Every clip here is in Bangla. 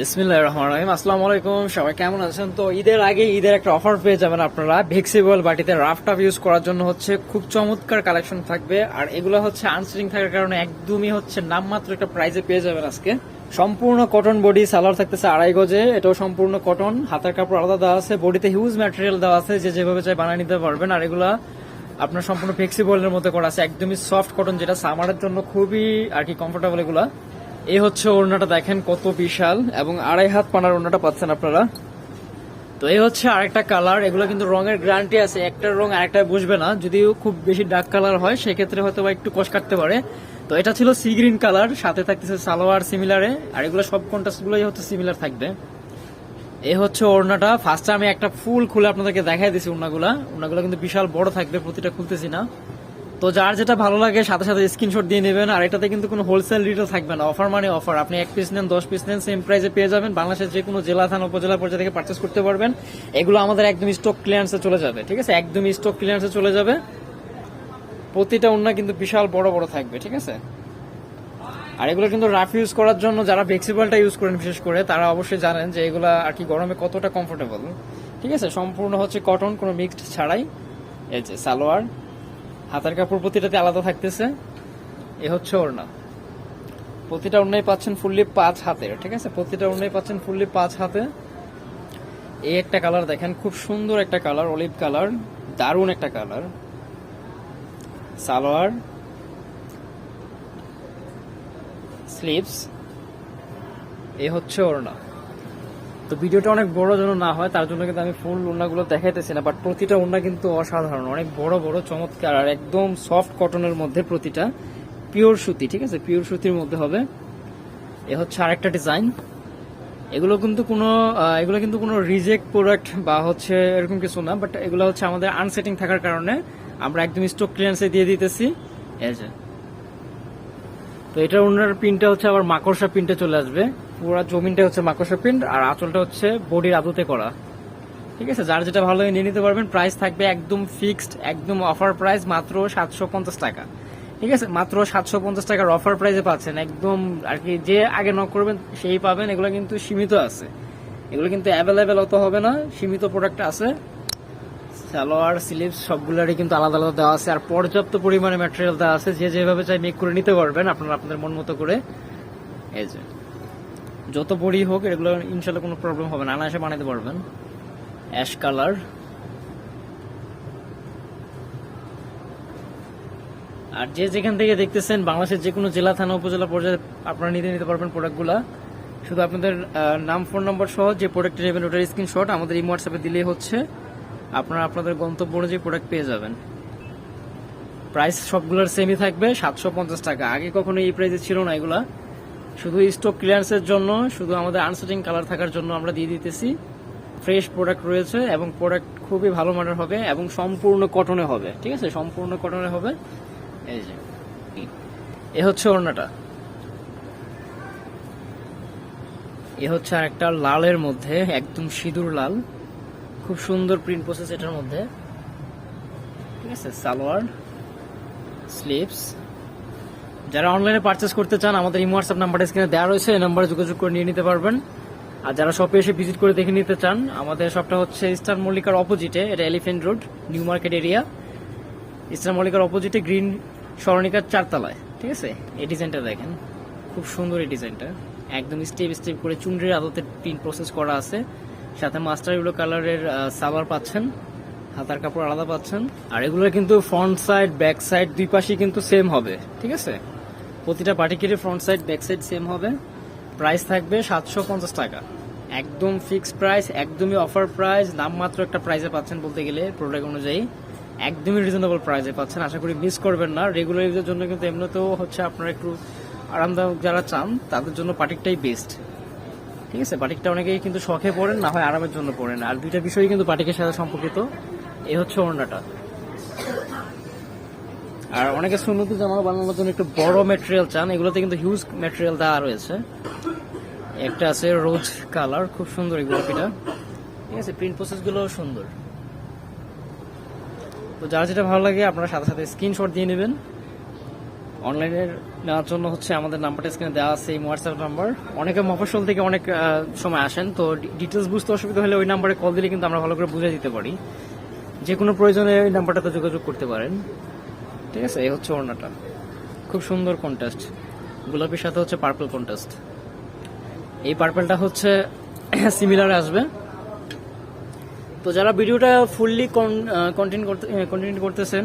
বিসমিল্লাহ রহমান রহিম। আসসালামু আলাইকুম। সবাই কেমন আছেন? তো ঈদের আগে ঈদের একটা অফার পেয়ে যাবেন আপনারা। ভেক্সিবল বাটিতে রাফটাপ ইউজ করার জন্য হচ্ছে খুব চমৎকার কালেকশন থাকবে। আর এগুলো হচ্ছে আনসিলিং থাকার কারণে একদমই হচ্ছে নামমাত্র একটা প্রাইজে পেয়ে যাবেন আজকে। সম্পূর্ণ কটন বডি সালোয়ার থাকতেছে আড়াই গজে। এটাও সম্পূর্ণ কটন হাতের কাপড় আলাদা দেওয়া আছে। বডিতে হিউজ ম্যাটেরিয়াল দেওয়া আছে। যে যেভাবে চাই বানিয়ে নিতে পারবেন। আর এগুলা আপনার সম্পূর্ণ ফ্লেক্সিবলের মধ্যে করা আছে। একদমই সফট কটন যেটা সামারের জন্য খুবই আর কি কমফোর্টেবল এগুলা। এই হচ্ছে ওড়নাটা দেখেন কত বিশাল এবং আড়াই হাত পানার ওড়নাটা পাচ্ছেন আপনারা। তো এই হচ্ছে আরেকটা কালার, এগুলো কিন্তু রঙের গ্যারান্টি আছে, একটার রং আরেকটা বুঝবে না। যদিও খুব বেশি ডার্ক কালার হয়, সেক্ষেত্রে হয়তো বা একটু কষ কাটতে পারে। তো এটা ছিল সি গ্রিন কালার সাথে থাকতেছে সালোয়ার সিমিলারে আর এগুলো সব কন্ট্রাস্ট গুলোই হচ্ছে সিমিলার থাকবে। এই হচ্ছে ওড়নাটা ফার্স্টে আমি একটা ফুল খুলে আপনাদেরকে দেখাই দিছি ওড়নাগুলা। ওড়নাগুলো কিন্তু বিশাল বড় থাকবে, প্রতিটা খুলতেছি না। তো যার যেটা ভালো লাগে, সাথে সাথে স্ক্রিনশট দিয়ে নেবেন। আর এটাতে কিন্তু কোনো হোলসেল রিটেল থাকবে না। অফার মানে অফার আপনি এক পিস নেন, দশ পিস নেন সেম প্রাইসে পেয়ে যাবেন। বাংলাদেশের যে কোনো জেলা, থানা, উপজেলা পর্যায়ে থেকে পার্চেস করতে পারবেন। এগুলো আমাদের একদম স্টক ক্লিয়ারেন্সে চলে যাবে, ঠিক আছে? একদম স্টক ক্লিয়ারেন্সে চলে যাবে। প্রতিটা ওড়না কিন্তু বিশাল বড় বড় থাকবে, ঠিক আছে? আর এগুলো কিন্তু রাফ ইউজ করার জন্য যারা ফ্লেক্সিবলটা ইউজ করেন, বিশেষ করে, তারা অবশ্যই জানেন যে এগুলো আর কি গরমে কতটা কমফোর্টেবল ঠিক আছে? সম্পূর্ণ হচ্ছে কটন কোনো মিক্সড ছাড়াই। এই যে সালোয়ার। হাতের কাপড় প্রতিটাতে আলাদা থাকতেছে। এ হচ্ছে ওড়না। প্রতিটা ওড়নাই পাচ্ছেন ফুললি পাঁচ হাতের ঠিক আছে? প্রতিটা ওড়নাই পাচ্ছেন ফুললি পাঁচ হাতে। এই একটা কালার দেখেন, খুব সুন্দর একটা কালার অলিভ কালার দারুণ একটা কালার সালোয়ার স্লিভস এ হচ্ছে ওড়না। তো ভিডিওটা অনেক বড় যেন না হয়, তার জন্য কিন্তু আমি ফুল ওড়নাগুলো দেখাইতেছি না বাট প্রতিটা ওড়না কিন্তু অসাধারণ। অনেক বড় বড়, চমৎকার, আর একদম সফট কটনের মধ্যে প্রতিটা পিওর সুতি, ঠিক আছে? পিওর সুতির মধ্যে হবে। এ হচ্ছে আরেকটা ডিজাইন এগুলো কিন্তু কোনো এগুলো কিন্তু কোনো রিজেক্ট প্রোডাক্ট বা হচ্ছে এরকম কিছু না বাট এগুলো হচ্ছে আমাদের আনসেটিং থাকার কারণে আমরা একদম স্টক ক্লিয়ারেন্সে দিয়ে দিতেছি। যে। তো এটা ওনার প্রিন্টটা হচ্ছে আবার মাকড়সা প্রিন্টে চলে আসবে। পুরো জমিনটা হচ্ছে মাকড়সা প্রিন্ট আর আঁচলটা হচ্ছে বডির আদতে করা। ঠিক আছে? যার যেটা ভালো নিয়ে নিতে পারবেন। প্রাইস থাকবে একদম ফিক্সড একদম অফার প্রাইস মাত্র সাতশো পঞ্চাশ টাকা। ঠিক আছে? মাত্র সাতশো পঞ্চাশ টাকার অফার প্রাইসে পাচ্ছেন। একদম আর কি যে আগে নক করবেন, সেই পাবেন। এগুলো কিন্তু সীমিত আছে। এগুলো কিন্তু অ্যাভেলেবেল অত হবে না। সীমিত প্রোডাক্ট আছে। সালোয়ার স্লিভস সবগুলোরই কিন্তু আলাদা আলাদা দেওয়া আছে। আর পর্যাপ্ত পরিমাণে ম্যাটেরিয়াল দেওয়া আছে। যে যেভাবে চাই মেক করে নিতে পারবেন। আপনারা আপনাদের মন মতো করে। এই যে। যত বড়ি হোক, এগুলো ইনশাল্লাহ কোনো প্রবলেম হবে না। আনায়াসে বানাতে পারবেন। Ash colour. আর যে যেখান থেকে দেখতেছেন, বাংলাদেশের যে কোনো জেলা, থানা, উপজেলা পর্যায়ে আপনারা নিতে নিতে পারবেন প্রোডাক্টগুলা শুধু আপনাদের নাম ফোন নম্বর সহ যে প্রোডাক্ট নেবেন, ওটার স্ক্রিনশট আমাদের এই হোয়াটসঅ্যাপে দিলেই হচ্ছে। আপনারা আপনাদের গন্তব্য অনুযায়ী প্রোডাক্ট পেয়ে যাবেন। প্রাইস সবগুলোর সেমই থাকবে, সাতশো পঞ্চাশ টাকা। আগে কখনো এই প্রাইসে ছিল না এগুলা। শুধু স্টক ক্লিয়ারেন্সের জন্য, শুধু আমাদের আনসেটিং কালার থাকার জন্য আমরা দিয়ে দিতেছি। ফ্রেশ প্রোডাক্ট রয়েছে এবং প্রোডাক্ট খুবই ভালো মানের হবে এবং সম্পূর্ণ কটনে হবে, ঠিক আছে? সম্পূর্ণ কটনে হবে। এই যে, এ হচ্ছে ওড়নাটা। এ হচ্ছে আরেকটা লালের মধ্যে, একদম সিঁদুর লাল। খুব সুন্দর প্রিন্ট প্রসেস এটার মধ্যে। ঠিক আছে? সালোয়ার স্লিভস যারা অনলাইনে পারচেস করতে চান, আমাদের ইমো হোয়াটসঅ্যাপ নাম্বারটা স্ক্রিনে দেওয়া রয়েছে, এই নাম্বারে যোগাযোগ করে নিয়ে নিতে পারবেন। আর যারা শপে এসে ভিজিট করে দেখে নিতে চান, আমাদের শপটা হচ্ছে ইস্টার মল্লিকার অপোজিটে এটা elephant road new market area Easter মল্লিকার অপোজিটে গ্রিন স্মরণিকার চারতলায়, ঠিক আছে? এই ডিজাইনটা দেখেন, খুব সুন্দর এই ডিজাইনটা একদম স্টেপ স্টেপ করে চুনরির আদতে প্রিন্ট প্রসেস করা আছে। সাথে মাস্টার ইউলো কালারের সালোয়ার পাচ্ছেন, হাতার কাপড় আলাদা পাচ্ছেন। আর এগুলো কিন্তু ফ্রন্ট সাইড ব্যাক সাইড দুই পাশেই কিন্তু সেম হবে, ঠিক আছে? প্রতিটা পার্টিকেরই front side back side same হবে। প্রাইস থাকবে সাতশো পঞ্চাশ টাকা। একদম ফিক্সড প্রাইস একদমই অফার প্রাইস নামমাত্র একটা প্রাইসে পাচ্ছেন বলতে গেলে প্রোডাক্ট অনুযায়ী। একদমই রিজনেবল প্রাইসে পাচ্ছেন। আশা করি মিস করবেন না। রেগুলার ইউজের জন্য কিন্তু এমনিতেও হচ্ছে আপনারা একটু আরামদায়ক যারা চান, তাদের জন্য পাটিকটাই বেস্ট ঠিক আছে? বাটিকটা অনেকেই কিন্তু শখে পড়েন, না হয় আরামের জন্য পড়েন। আর দুইটা বিষয়ই কিন্তু বাটিকের সাথে সম্পর্কিত। এই হচ্ছে ওড়নাটা। আর অনেকে সুন্নতি জামা বানানোর জন্য একটু বড় ম্যাটেরিয়াল চান, এগুলোতে কিন্তু হিউজ ম্যাটেরিয়াল দেওয়া রয়েছে। একটা আছে রোজ কালার খুব সুন্দর এই গোলাপিটা। ঠিক আছে প্রিন্ট প্রসেসগুলো সুন্দর। তো যার যেটা ভালো লাগে, আপনারা সাথে সাথে স্ক্রিনশট দিয়ে নেবেন। অনলাইনে নেওয়ার জন্য হচ্ছে আমাদের নাম্বারটা স্ক্রিনে দেওয়া আছে, এই হোয়াটসঅ্যাপ নাম্বার অনেকে মফস্বল থেকে অনেক সময় আসেন, তো ডিটেলস বুঝতে অসুবিধা হলে ওই নাম্বারে কল দিলে কিন্তু আমরা ভালো করে বুঝে দিতে পারি। যে কোনো প্রয়োজনে ওই নাম্বারটাতে যোগাযোগ করতে পারেন। ঠিক আছে? এই হচ্ছে ওড়নাটা। খুব সুন্দর কন্টেস্ট গোলাপির সাথে হচ্ছে পার্পল কন্টেস্ট এই পার্পলটা হচ্ছে সিমিলার আসবে। তো যারা ভিডিওটা ফুললি কন্টিনিউ করতে কন্টিনিউ করতেছেন,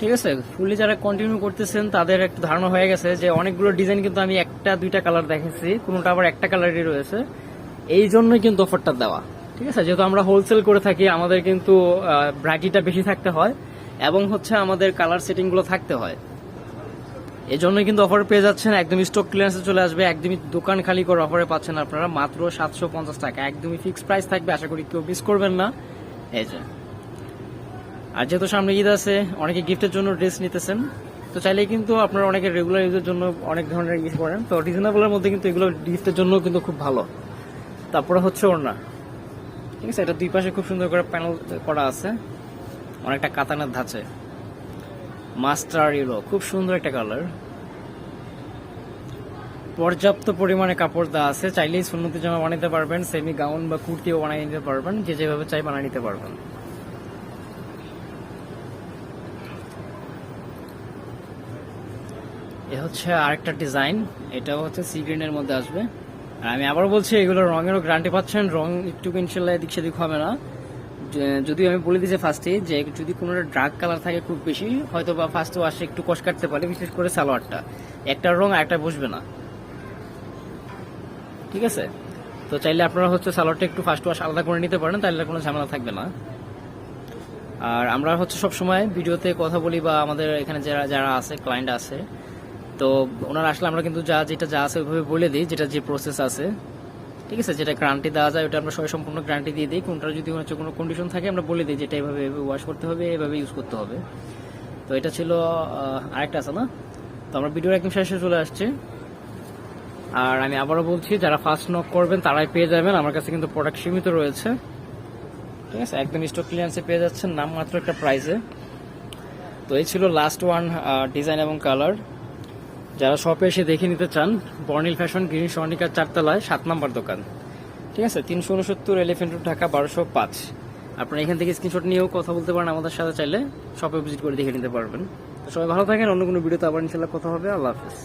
ঠিক আছে? ফুললি যারা কন্টিনিউ করতেছেন, তাদের একটা ধারণা হয়ে গেছে যে অনেকগুলো ডিজাইন কিন্তু আমি একটা, দুইটা কালার দেখেছি, কোনোটা আবার একটা কালারই রয়েছে। এই জন্যই কিন্তু অফারটা দেওয়া। ঠিক আছে? যেহেতু আমরা হোলসেল করে থাকি, আমাদের কিন্তু ভ্যারাইটিটা বেশি থাকতে হয়। এবং হচ্ছে আমাদের কালার সেটিংগুলো থাকতে হয়। এই জন্যই কিন্তু অফার পেয়ে যাচ্ছেন, একদমই স্টক ক্লিয়ারেন্সে চলে আসবে, একদমই দোকান খালি করে অফারে পাচ্ছেন আপনারা মাত্র সাতশো পঞ্চাশ টাকা, একদমই ফিক্সড প্রাইস থাকবে, আশা করি কেউ মিস করবেন না। এই যে। আর যেহেতু সামনে ঈদ আছে, অনেকে গিফটের জন্য ড্রেস নিতেছেন, তো চাইলে কিন্তু আপনারা অনেকে রেগুলার ইউজের জন্য অনেক ধরনের ইউজ করেন, তো রিজনেবলের মধ্যে কিন্তু এগুলো গিফটের জন্য কিন্তু খুব ভালো। তারপরে হচ্ছে ওড়না। ঠিক আছে, এটা দুই পাশে খুব সুন্দর করে প্যানেল করা আছে। অনেকটা কাতানের ধাঁচে। মাস্টার ইউরো, খুব সুন্দর একটা কালার। পর্যাপ্ত পরিমাণে কাপড় দেওয়া আছে, চাইলেই সুন্নতি জামা বানাইতে পারবেন, সেমি গাউন বা কুর্তিও বানিয়ে নিতে পারবেন, যে যেভাবে চাই বানিয়ে নিতে পারবেন। এ হচ্ছে আরেকটা ডিজাইন, এটাও হচ্ছে সি গ্রিনের মধ্যে আসবে। আর আমি আবার বলছি, এগুলো রঙেরও গ্যারান্টি পাচ্ছেন, রং একটু ইনশাল্লাহ এদিক সেদিক হবে না। যদিও আমি বলে দিয়েছি ফার্স্টে যে, যদি কোনো ডার্ক কালার থাকে খুব বেশি হয়তো বা ফার্স্টে আসে একটু কষ কাটতে পারে, বিশেষ করে সালোয়ারটা। একটার রং আর একটা বসবে না। ঠিক আছে? তো চাইলে আপনারা হচ্ছে সালোয়ারটা একটু ফার্স্ট ওয়াশ আলাদা করে নিতে পারেন, তাহলে কোনো ঝামেলা থাকবে না। আর আমরা হচ্ছে সব সময় ভিডিওতে কথা বলি বা আমাদের এখানে যারা যারা আছে ক্লায়েন্ট আছে, তো ওনারা আসলে আমরা কিন্তু যা, যেটা যা আছে ওইভাবে বলে দিই, যেটা যে প্রসেস আছে। ঠিক আছে, যেটা গ্যারান্টি দেওয়া যায়, ওটা আমরা সবাই সম্পূর্ণ গ্যারান্টি দিয়ে দিই। কোনটা যদি হচ্ছে কোনো কন্ডিশন থাকে, আমরা বলে দিই যেটা এভাবে এভাবে ওয়াশ করতে হবে, এভাবে ইউজ করতে হবে। তো এটা ছিল আরেকটা আছে না? তো আমরা ভিডিওর একদম শেষে চলে আসছি। আর আমি আবারও বলছি, যারা ফার্স্ট নক করবেন, তারাই পেয়ে যাবেন। আমার কাছে কিন্তু প্রোডাক্ট সীমিত রয়েছে। ঠিক আছে, একদম স্টক ক্লিয়ারেন্সে পেয়ে যাচ্ছেন নাম মাত্র একটা প্রাইসে তো এই ছিল লাস্ট ওয়ান ডিজাইন এবং কালার যারা শপে এসে দেখে নিতে চান বর্নিল ফ্যাশন গ্রিন সর্ণিকার চারতলায় সাত নম্বর দোকান। ঠিক আছে? তিনশো উনসত্তর এলিফেন্ট রোড ঢাকা বারোশো পাঁচ। আপনারা এখান থেকে স্ক্রিনশট নিয়েও কথা বলতে পারেন আমাদের সাথে, চাইলে শপে ভিজিট করে দেখে নিতে পারবেন। সবাই ভালো থাকেন, অন্য কোনো ভিডিওতে আবার ইনশাল্লাহ কথা হবে। আল্লাহ হাফিজ।